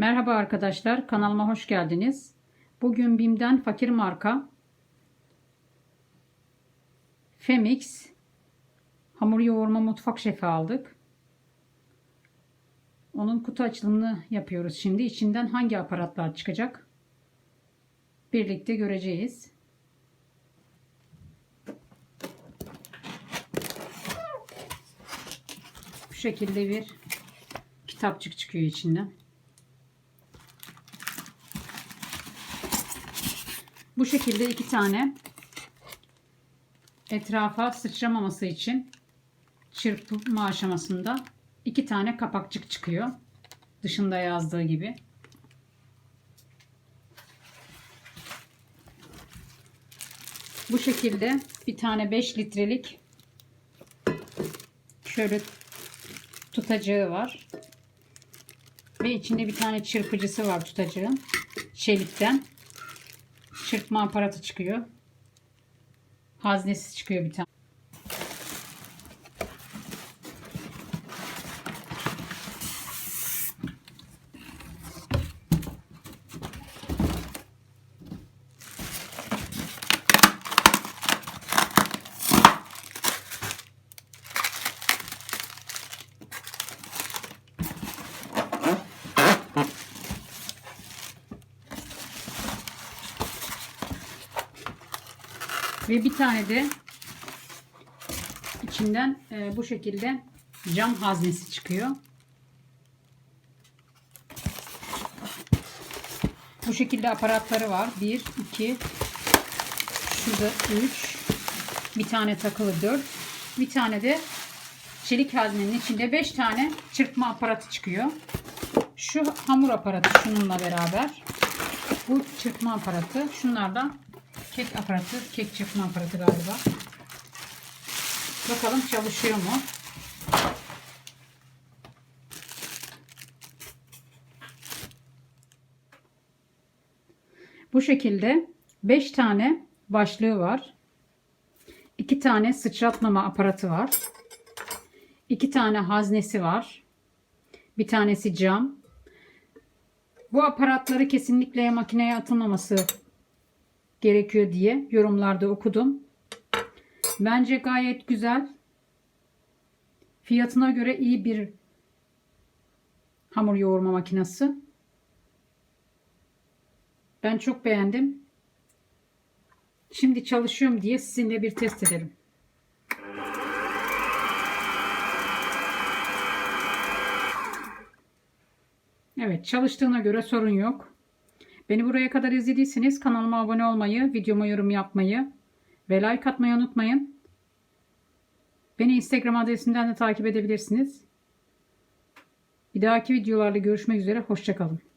Merhaba arkadaşlar, kanalıma hoş geldiniz. Bugün BİM'den fakir marka Femix hamur yoğurma mutfak şefi aldık. Onun kutu açılımını yapıyoruz şimdi. İçinden hangi aparatlar çıkacak? Birlikte göreceğiz. Bu şekilde bir kitapçık çıkıyor içinden. Bu şekilde iki tane etrafa sıçramaması için çırpma aşamasında iki tane kapakçık çıkıyor. Dışında yazdığı gibi. Bu şekilde bir tane 5 litrelik şöyle tutacağı var. Ve içinde bir tane çırpıcısı var tutacağın. Çelikten. Çırpma aparatı çıkıyor. Haznesi çıkıyor bir tane. Ve bir tane de içinden e, bu şekilde cam haznesi çıkıyor. Bu şekilde aparatları var. 1, 2, şurada 3, bir tane takılı 4, bir tane de çelik haznenin içinde 5 tane çırpma aparatı çıkıyor. Şu hamur aparatı şununla beraber. Bu çırpma aparatı. Şunlardan kek aparatı, kek çırpma aparatı galiba. Bakalım çalışıyor mu? Bu şekilde 5 tane başlığı var. 2 tane sıçratmama aparatı var. 2 tane haznesi var. Bir tanesi cam. Bu aparatları kesinlikle makineye atılmaması gerekiyor diye yorumlarda okudum. Bence gayet güzel. Fiyatına göre iyi bir hamur yoğurma makinesi. Ben çok beğendim. Şimdi çalışıyorum diye sizinle bir test edelim. Evet çalıştığına göre sorun yok. Beni buraya kadar izlediyseniz kanalıma abone olmayı, videoma yorum yapmayı ve like atmayı unutmayın. Beni Instagram adresinden de takip edebilirsiniz. Bir dahaki videolarda görüşmek üzere. Hoşçakalın.